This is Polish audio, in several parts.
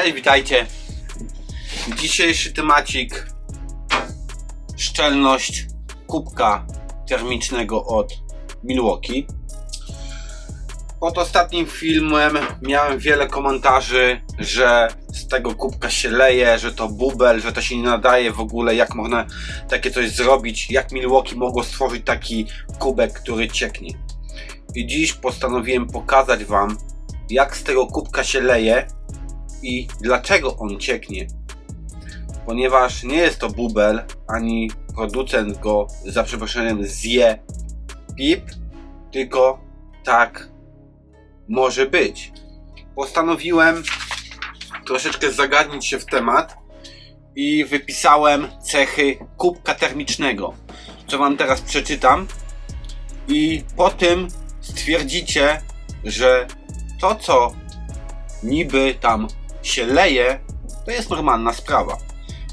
Cześć, witajcie. Dzisiejszy temacik szczelność kubka termicznego od Milwaukee. Pod ostatnim filmem miałem wiele komentarzy, że z tego kubka się leje, że to bubel, że to się nie nadaje w ogóle, jak można takie coś zrobić, jak Milwaukee mogło stworzyć taki kubek, który cieknie. I dziś postanowiłem pokazać Wam, jak z tego kubka się leje i dlaczego on cieknie. Ponieważ nie jest to bubel, ani producent go za przeproszeniem zje pip, tylko tak może być. Postanowiłem troszeczkę zagadnić się w temat i wypisałem cechy kubka termicznego, co Wam teraz przeczytam i po tym stwierdzicie, że to co niby tam się leje, to jest normalna sprawa.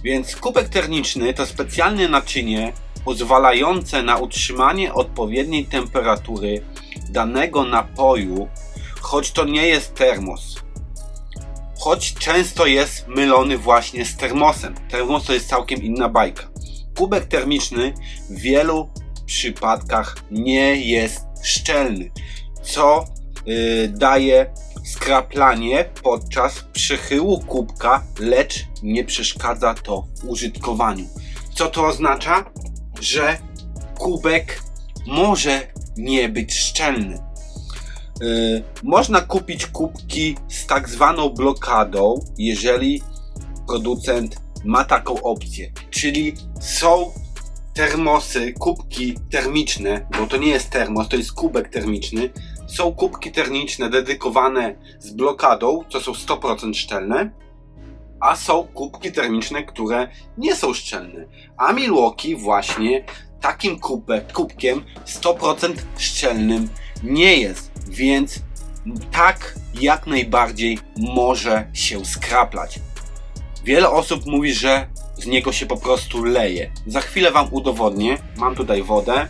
Więc kubek termiczny to specjalne naczynie pozwalające na utrzymanie odpowiedniej temperatury danego napoju, choć to nie jest termos. Choć często jest mylony właśnie z termosem. Termos to jest całkiem inna bajka. Kubek termiczny w wielu przypadkach nie jest szczelny, co yy, daje skraplanie podczas przechyłu kubka, lecz nie przeszkadza to w użytkowaniu. Co to oznacza? Że kubek może nie być szczelny. Yy, można kupić kubki z tak zwaną blokadą, jeżeli producent ma taką opcję. Czyli są termosy, kubki termiczne, bo to nie jest termos, to jest kubek termiczny. Są kubki termiczne dedykowane z blokadą, co są 100% szczelne, a są kubki termiczne, które nie są szczelne. A Milwaukee właśnie takim kubek, kubkiem 100% szczelnym nie jest, więc tak jak najbardziej może się skraplać. Wiele osób mówi, że z niego się po prostu leje. Za chwilę Wam udowodnię. Mam tutaj wodę,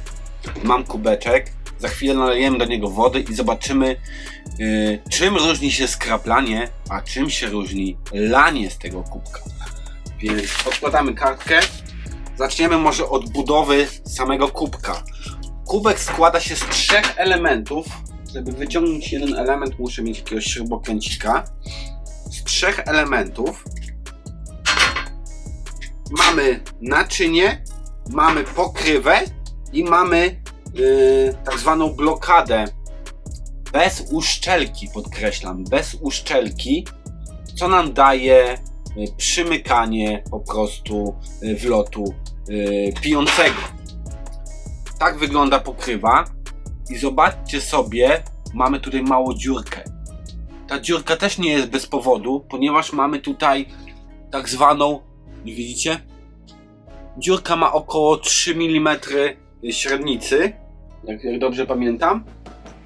mam kubeczek. Za chwilę nalejemy do niego wody i zobaczymy, yy, czym różni się skraplanie, a czym się różni lanie z tego kubka. Więc odkładamy kartkę. Zaczniemy może od budowy samego kubka. Kubek składa się z trzech elementów. Żeby wyciągnąć jeden element, muszę mieć jakiegoś śrubokręcika. Z trzech elementów mamy naczynie, mamy pokrywę i mamy tak zwaną blokadę bez uszczelki, podkreślam, bez uszczelki, co nam daje yy, przymykanie po prostu yy, wlotu pijącego. Tak wygląda pokrywa i zobaczcie sobie, mamy tutaj małą dziurkę. Ta dziurka też nie jest bez powodu, ponieważ mamy tutaj tak zwaną Widzicie? Dziurka ma około 3 mm średnicy, jak, jak dobrze pamiętam.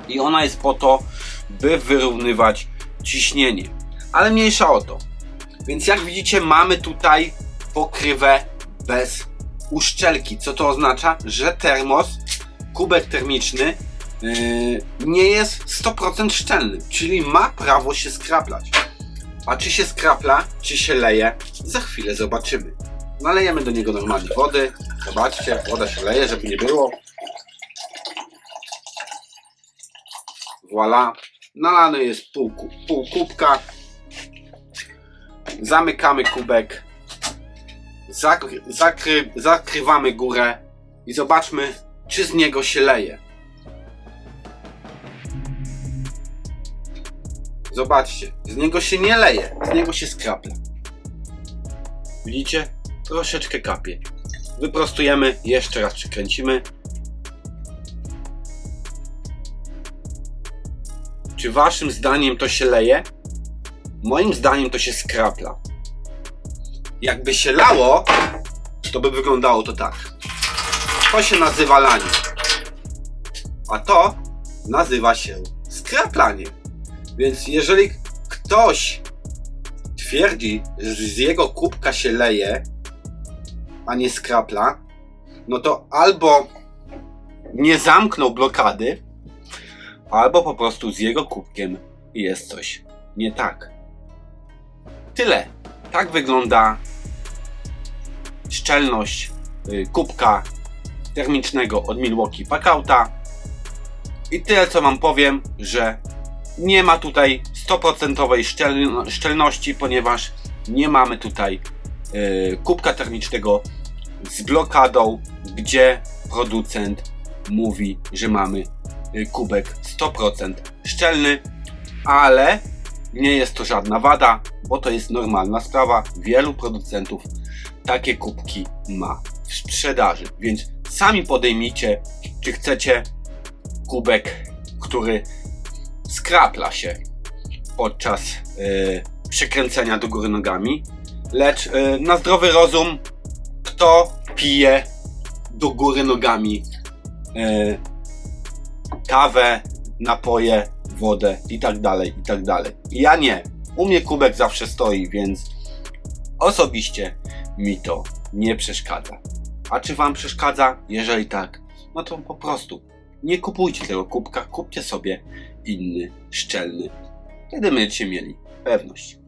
I ona jest po to, by wyrównywać ciśnienie. Ale mniejsza o to. Więc jak widzicie, mamy tutaj pokrywę bez uszczelki. Co to oznacza? Że termos, kubek termiczny, yy, nie jest 100% szczelny, czyli ma prawo się skraplać. A czy się skrapla, czy się leje, za chwilę zobaczymy. Nalejemy do niego normalnie wody. Zobaczcie, woda się leje, żeby nie było. Voila. Nalany jest pół, pół kubka. Zamykamy kubek. Zakry, zakry, zakrywamy górę i zobaczmy, czy z niego się leje. Zobaczcie, z niego się nie leje, z niego się skrapla. Widzicie? Troszeczkę kapie. Wyprostujemy, jeszcze raz przykręcimy. Czy waszym zdaniem to się leje? Moim zdaniem to się skrapla. Jakby się lało, to by wyglądało to tak. To się nazywa lanie. A to nazywa się skraplanie. Więc jeżeli ktoś twierdzi, że z jego kubka się leje, a nie skrapla, no to albo nie zamknął blokady, albo po prostu z jego kubkiem jest coś nie tak. tyle. Tak wygląda szczelność y, kubka termicznego od Milwaukee Packouta. I tyle co wam powiem, że nie ma tutaj 100% szczel, szczelności, ponieważ nie mamy tutaj y, kubka termicznego z blokadą, gdzie producent mówi, że mamy kubek 100% szczelny, ale nie jest to żadna wada, bo to jest normalna sprawa. Wielu producentów takie kubki ma w sprzedaży, więc sami podejmijcie, czy chcecie kubek, który skrapla się podczas y, przekręcenia do góry nogami, lecz y, na zdrowy rozum, kto pije do góry nogami y, kawę, napoje, wodę i tak dalej, i tak dalej. Ja nie. U mnie kubek zawsze stoi, więc osobiście mi to nie przeszkadza. A czy wam przeszkadza? Jeżeli tak, no to po prostu nie kupujcie tego kubka, kupcie sobie inny, szczelny. Wtedy będziecie mieli pewność.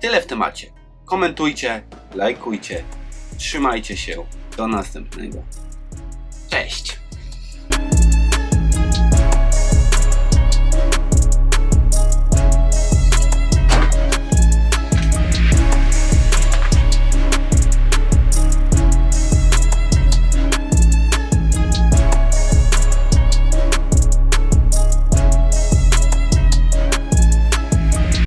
Tyle w temacie. Komentujcie, lajkujcie, trzymajcie się. Do następnego.